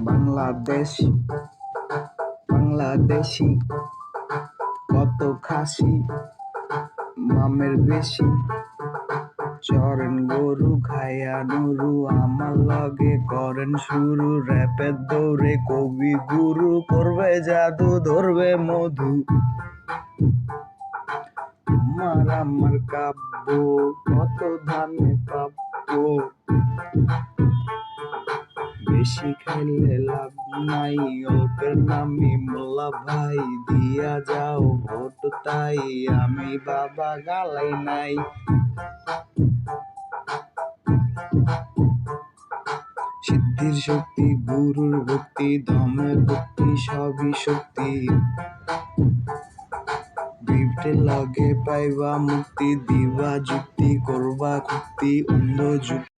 বাংলাদেশ, বাংলাদেশি, কত খাসি, মামের বেশি। চরেন গরু খায়া নুরু, আমার লগে করেন শুরু। র্যাপের দৌড়ে কবি গুরু করবে জাদু, ধরবে মধু। আমার আমার কাব্য, কত ধানে পাবো বেশি লাভ নাই অল্পের নামি মোল্লা ভাই। দিয়া যাও ভোট, তাই আমি বাবা গালাই নাই। সিদ্ধির শক্তি, গুরুর ভক্তি দমের ভক্তি, সবই শক্তি। বিপটে লগে পাইবা মুক্তি, দিবা যুক্তি, করবা কুক্তি, অন্ধ যুক্তি।